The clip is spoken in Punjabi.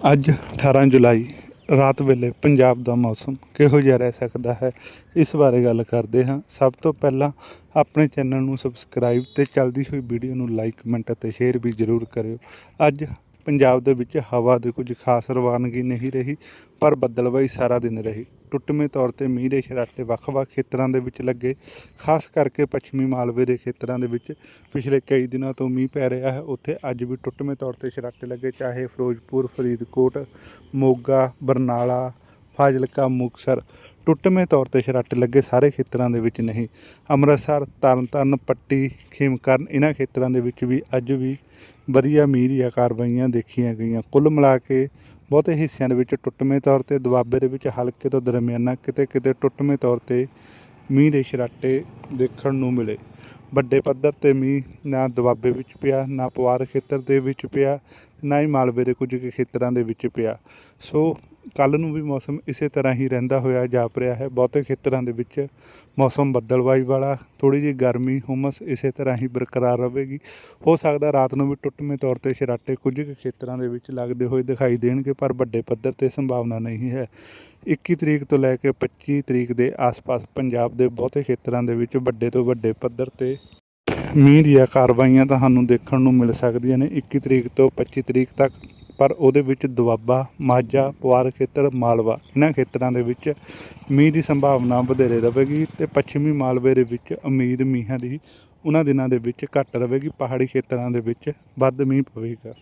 ਅੱਜ 18 ਜੁਲਾਈ, ਰਾਤ ਵੇਲੇ ਪੰਜਾਬ ਦਾ ਮੌਸਮ ਕਿਹੋ ਜਿਹਾ ਰਹਿ ਸਕਦਾ ਹੈ? ਇਸ ਬਾਰੇ ਗੱਲ ਕਰਦੇ ਹਾਂ। ਸਭ ਤੋਂ ਪਹਿਲਾਂ ਆਪਣੇ ਚੈਨਲ ਨੂੰ ਸਬਸਕ੍ਰਾਈਬ ਤੇ ਚੱਲਦੀ ਹੋਈ ਵੀਡੀਓ ਨੂੰ ਲਾਈਕ, ਕਮੈਂਟ ਅਤੇ ਸ਼ੇਅਰ ਵੀ ਜ਼ਰੂਰ ਕਰਿਓ। ਅੱਜ ਪੰਜਾਬ ਦੇ ਵਿੱਚ ਹਵਾ ਦੇ ਕੁਝ ਖਾਸ ਰਵਾਨਗੀ ਨਹੀਂ ਰਹੀ, ਪਰ ਬੱਦਲਬਾਈ ਸਾਰਾ ਦਿਨ ਰਹੀ। ਟੁੱਟਵੇਂ ਤੌਰ ਤੇ ਮੀਂਹ ਦੇ ਸ਼ਰਾਟੇ ਵੱਖ-ਵੱਖ ਖੇਤਰਾਂ ਦੇ ਵਿੱਚ ਲੱਗੇ, ਖਾਸ ਕਰਕੇ ਪੱਛਮੀ ਮਾਲਵੇ ਦੇ ਖੇਤਰਾਂ ਦੇ ਵਿੱਚ ਪਿਛਲੇ ਕਈ ਦਿਨਾਂ ਤੋਂ ਮੀਂਹ ਪੈ ਰਿਹਾ ਹੈ। ਉੱਥੇ ਅੱਜ ਵੀ ਟੁੱਟਵੇਂ ਤੌਰ ਤੇ ਸ਼ਰਾਟੇ ਲੱਗੇ, ਚਾਹੇ ਫਿਰੋਜ਼ਪੁਰ, ਫਰੀਦਕੋਟ, ਮੋਗਾ, ਬਰਨਾਲਾ, ਫਾਜ਼ਿਲਕਾ, ਮੁਕਤਸਰ। ਟੁੱਟਵੇਂ ਤੌਰ ਤੇ ਸ਼ਰਾਟੇ ਲੱਗੇ ਸਾਰੇ ਖੇਤਰਾਂ ਦੇ ਵਿੱਚ ਨਹੀਂ। ਅੰਮ੍ਰਿਤਸਰ, ਤਰਨਤਾਰਨ, ਪੱਟੀ, ਖੇਮਕਰਨ ਇਹਨਾਂ ਖੇਤਰਾਂ ਦੇ ਵਿੱਚ ਵੀ ਅੱਜ ਵੀ ਵਧੀਆ ਮੀਂਹ ਦੀਆਂ ਕਾਰਵਾਈਆਂ ਦੇਖੀਆਂ ਗਈਆਂ। ਕੁੱਲ ਮਿਲਾ ਕੇ ਬਹੁਤੇ ਹਿੱਸਿਆਂ ਦੇ ਵਿੱਚ ਟੁੱਟਵੇਂ ਤੌਰ ਤੇ, ਦੁਆਬੇ ਦੇ ਵਿੱਚ ਹਲਕੇ ਤੋਂ ਦਰਮਿਆਨਾ ਕਿਤੇ ਕਿਤੇ ਟੁੱਟਵੇਂ ਤੌਰ ਤੇ ਮੀਂਹ ਦੇ ਛਰਾਟੇ ਦੇਖਣ ਨੂੰ ਮਿਲੇ। ਵੱਡੇ ਪੱਧਰ ਤੇ ਮੀਂਹ ਨਾ ਦੁਆਬੇ ਵਿੱਚ ਪਿਆ, ਨਾ ਪਵਾਰ ਖੇਤਰ ਦੇ ਵਿੱਚ ਪਿਆ, ਨਾ ਹੀ ਮਾਲਵੇ ਦੇ ਕੁਝ ਕੁ ਖੇਤਰਾਂ ਦੇ ਵਿੱਚ ਪਿਆ। ਸੋ ਕੱਲ ਨੂੰ ਵੀ ਮੌਸਮ ਇਸੇ ਤਰ੍ਹਾਂ ਹੀ ਰਹਿੰਦਾ ਹੋਇਆ ਜਾਪ ਰਿਹਾ ਹੈ। ਬਹੁਤੇ ਖੇਤਰਾਂ ਦੇ ਵਿੱਚ ਮੌਸਮ ਬੱਦਲਵਾਈ ਵਾਲਾ ਥੋੜੀ ਜਿਹੀ ਗਰਮੀ, ਹੁਮਸ ਇਸੇ ਤਰ੍ਹਾਂ ਹੀ ਬਰਕਰਾਰ ਰਹੇਗੀ। ਹੋ ਸਕਦਾ ਰਾਤ ਨੂੰ ਵੀ ਟੁੱਟਵੇਂ ਤੌਰ ਤੇ ਸ਼ਰਾਟੇ ਕੁਝ ਕੁ ਖੇਤਰਾਂ ਦੇ ਵਿੱਚ ਲੱਗਦੇ ਹੋਏ ਦਿਖਾਈ ਦੇਣਗੇ, ਪਰ ਵੱਡੇ ਪੱਧਰ ਤੇ ਸੰਭਾਵਨਾ ਨਹੀਂ ਹੈ। 21 ਤਰੀਕ ਤੋਂ ਲੈ ਕੇ 25 ਤਰੀਕ ਦੇ ਆਸ-ਪਾਸ ਪੰਜਾਬ ਦੇ ਬਹੁਤੇ ਖੇਤਰਾਂ ਦੇ ਵਿੱਚ ਵੱਡੇ ਤੋਂ ਵੱਡੇ ਪੱਧਰ ਤੇ ਮੀਂਹ ਦੀਆਂ ਕਾਰਵਾਈਆਂ ਤੁਹਾਨੂੰ ਦੇਖਣ ਨੂੰ ਮਿਲ ਸਕਦੀਆਂ ਨੇ। 21 ਤਰੀਕ ਤੋਂ 25 ਤਰੀਕ ਤੱਕ ਪਰ ਉਹਦੇ ਵਿੱਚ ਦੁਆਬਾ, ਮਾਝਾ ਪੁਆਰ ਖੇਤਰ, ਮਾਲਵਾ, ਇਹਨਾਂ ਖੇਤਰਾਂ ਦੇ ਵਿੱਚ ਮੀਂਹ ਦੀ ਸੰਭਾਵਨਾ ਵਧੇਰੇ ਰਹੇਗੀ ਤੇ ਪੱਛਮੀ ਮਾਲਵੇ ਦੇ ਵਿੱਚ ਉਮੀਦ ਮੀਂਹਾਂ ਦੀ ਉਹਨਾਂ ਦਿਨਾਂ ਦੇ ਵਿੱਚ ਘੱਟ ਰਹੇਗੀ, ਪਹਾੜੀ ਖੇਤਰਾਂ ਦੇ ਵਿੱਚ ਵੱਧ ਮੀਂਹ ਪਵੇਗਾ।